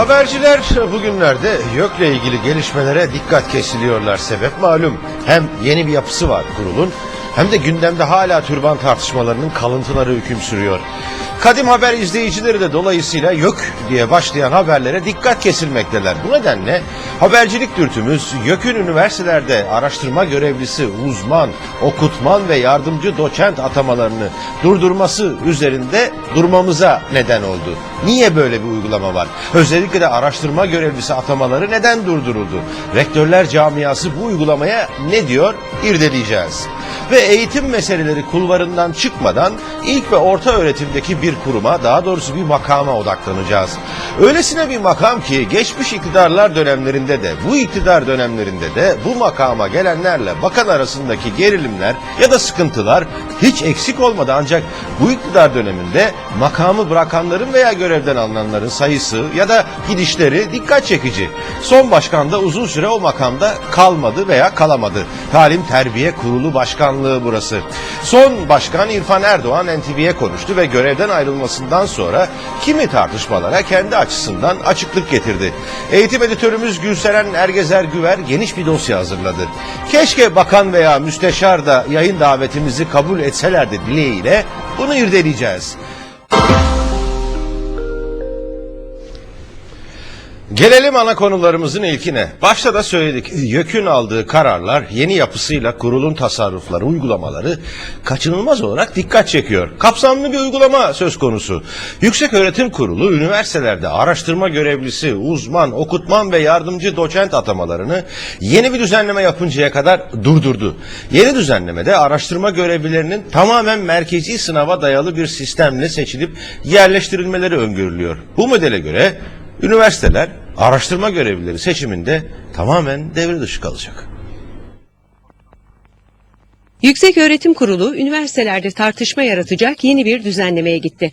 Haberciler bugünlerde YÖK'le ilgili gelişmelere dikkat kesiliyorlar. Sebep malum. Hem yeni bir yapısı var kurulun hem de gündemde hala türban tartışmalarının kalıntıları hüküm sürüyor. Kadim haber izleyicileri de dolayısıyla YÖK diye başlayan haberlere dikkat kesilmekteler. Bu nedenle habercilik dürtümüz YÖK'ün üniversitelerde araştırma görevlisi, uzman, okutman ve yardımcı doçent atamalarını durdurması üzerinde durmamıza neden oldu. Niye böyle bir uygulama var? Özellikle de araştırma görevlisi atamaları neden durduruldu? Rektörler camiası bu uygulamaya ne diyor? İrdeleyeceğiz. Ve eğitim meseleleri kulvarından çıkmadan ilk ve orta öğretimdeki bir kuruma daha doğrusu bir makama odaklanacağız. Öylesine bir makam ki geçmiş iktidarlar dönemlerinde de bu iktidar dönemlerinde de bu makama gelenlerle bakan arasındaki gerilimler ya da sıkıntılar hiç eksik olmadı ancak bu iktidar döneminde makamı bırakanların veya görevden alınanların sayısı ya da gidişleri dikkat çekici. Son başkan da uzun süre o makamda kalmadı veya kalamadı. Talim Terbiye Kurulu Başkanlığı burası. Son başkan İrfan Erdoğan NTV'ye konuştu ve görevden ayrılmasından sonra kimi tartışmalara kendi açısından açıklık getirdi. Eğitim editörümüz Gülseren Ergezer Güver geniş bir dosya hazırladı. Keşke bakan veya müsteşar da yayın davetimizi kabul etselerdi dileğiyle bunu irdeleyeceğiz. Gelelim ana konularımızın ilkine. Başta da söyledik. YÖK'ün aldığı kararlar yeni yapısıyla kurulun tasarrufları, uygulamaları kaçınılmaz olarak dikkat çekiyor. Kapsamlı bir uygulama söz konusu. Yüksek Öğretim Kurulu üniversitelerde araştırma görevlisi, uzman, okutman ve yardımcı doçent atamalarını yeni bir düzenleme yapıncaya kadar durdurdu. Yeni düzenlemede araştırma görevlilerinin tamamen merkezi sınava dayalı bir sistemle seçilip yerleştirilmeleri öngörülüyor. Bu modele göre Üniversiteler araştırma görevlileri seçiminde tamamen devre dışı kalacak. Yüksek Öğretim Kurulu üniversitelerde tartışma yaratacak yeni bir düzenlemeye gitti.